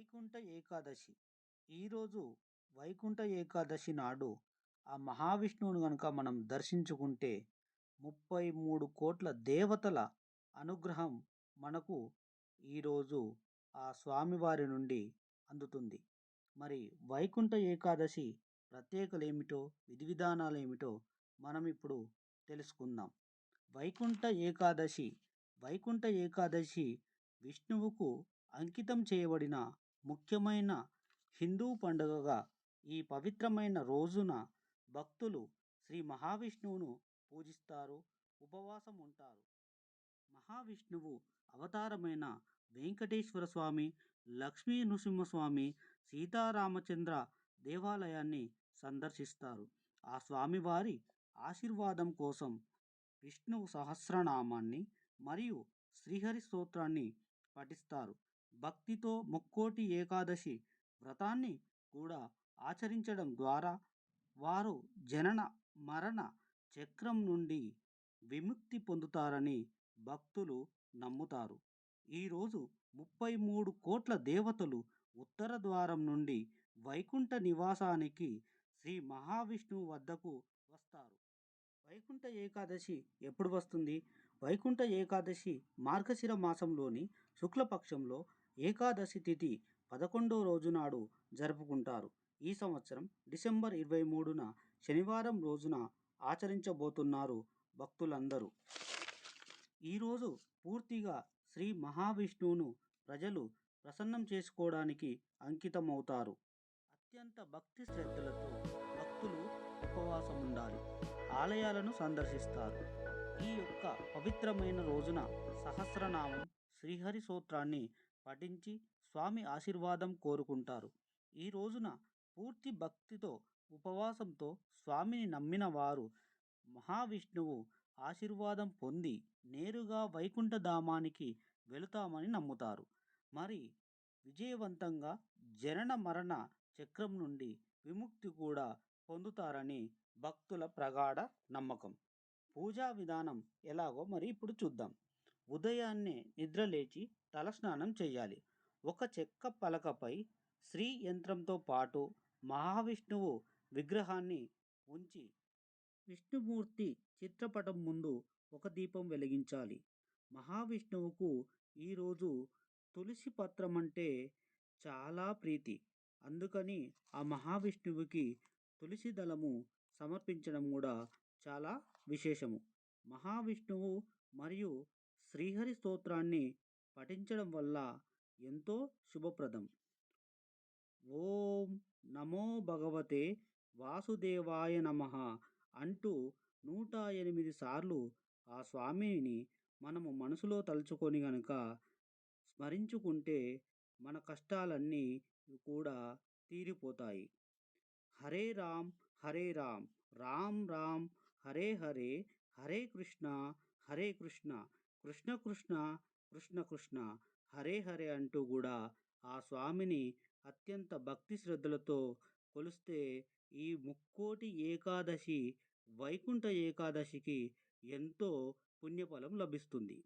వైకుంఠ ఏకాదశి. ఈరోజు వైకుంఠ ఏకాదశి నాడు ఆ మహావిష్ణువును కనుక మనం దర్శించుకుంటే ముప్పై మూడు కోట్ల దేవతల అనుగ్రహం మనకు ఈరోజు ఆ స్వామివారి నుండి అందుతుంది. మరి వైకుంఠ ఏకాదశి ప్రత్యేకలు ఏమిటో విధి విధానాలు ఏమిటో మనం ఇప్పుడు తెలుసుకుందాం. వైకుంఠ ఏకాదశి వైకుంఠ ఏకాదశి విష్ణువుకు అంకితం చేయబడిన ముఖ్యమైన హిందూ పండుగగా ఈ పవిత్రమైన రోజున భక్తులు శ్రీ మహావిష్ణువును పూజిస్తారు ఉపవాసం ఉంటారు. మహావిష్ణువు అవతారమైన వెంకటేశ్వర స్వామి లక్ష్మీ నృసింహస్వామి సీతారామచంద్ర దేవాలయాన్ని సందర్శిస్తారు. ఆ స్వామివారి ఆశీర్వాదం కోసం విష్ణు సహస్రనామాన్ని మరియు శ్రీహరి స్తోత్రాన్ని పఠిస్తారు. భక్తితో ముక్కోటి ఏకాదశి వ్రతాన్ని కూడా ఆచరించడం ద్వారా వారు జనన మరణ చక్రం నుండి విముక్తి పొందుతారని భక్తులు నమ్ముతారు. ఈరోజు ముప్పై మూడు కోట్ల దేవతలు ఉత్తర ద్వారం నుండి వైకుంఠ నివాసానికి శ్రీ మహావిష్ణువు వద్దకు వస్తారు. వైకుంఠ ఏకాదశి ఎప్పుడు వస్తుంది? వైకుంఠ ఏకాదశి మార్గశిర మాసంలోని శుక్లపక్షంలో ఏకాదశి తిథి పదకొండో రోజు నాడు జరుపుకుంటారు. ఈ సంవత్సరం డిసెంబర్ ఇరవై మూడున శనివారం రోజున ఆచరించబోతున్నారు భక్తులందరూ. ఈరోజు పూర్తిగా శ్రీ మహావిష్ణువును ప్రజలు ప్రసన్నం చేసుకోవడానికి అంకితమవుతారు. అత్యంత భక్తి శ్రద్ధలతో భక్తులు ఉపవాసం ఉండాలి ఆలయాలను సందర్శిస్తారు. ఈ యొక్క పవిత్రమైన రోజున సహస్రనామం శ్రీహరి సూత్రాన్ని పఠించి స్వామి ఆశీర్వాదం కోరుకుంటారు. ఈ రోజున పూర్తి భక్తితో ఉపవాసంతో స్వామిని నమ్మిన వారు మహావిష్ణువు ఆశీర్వాదం పొంది నేరుగా వైకుంఠధామానికి వెళుతామని నమ్ముతారు. మరి విజయవంతంగా జనన మరణ చక్రం నుండి విముక్తి కూడా పొందుతారని భక్తుల ప్రగాఢ నమ్మకం. పూజా విధానం ఎలాగో మరి ఇప్పుడు చూద్దాం. ఉదయాన్నే నిద్రలేచి తలస్నానం చేయాలి ఒక చెక్క పలకపై శ్రీ యంత్రంతో పాటు మహావిష్ణువు విగ్రహాన్ని ఉంచి విష్ణుమూర్తి చిత్రపటం ముందు ఒక దీపం వెలిగించాలి. మహావిష్ణువుకు ఈరోజు తులసి పత్రం అంటే చాలా ప్రీతి. అందుకని ఆ మహావిష్ణువుకి తులసి దళము సమర్పించడం కూడా చాలా విశేషము. మహావిష్ణువు మరియు శ్రీహరి స్తోత్రాన్ని పఠించడం వల్ల ఎంతో శుభప్రదం. ఓం నమో భగవతే వాసుదేవాయ నమ అంటూ నూట ఎనిమిది సార్లు ఆ స్వామిని మనము మనసులో తలుచుకొని గనుక స్మరించుకుంటే మన కష్టాలన్నీ కూడా తీరిపోతాయి. హరే రామ్ హరే రామ్ రామ్ రామ్ హరే హరే హరే కృష్ణ హరే కృష్ణ కృష్ణ కృష్ణ కృష్ణ కృష్ణ హరే హరే అంటూ కూడా ఆ స్వామిని అత్యంత భక్తి శ్రద్ధలతో కొలిస్తే ఈ ముక్కోటి ఏకాదశి వైకుంఠ ఏకాదశికి ఎంతో పుణ్యఫలం లభిస్తుంది.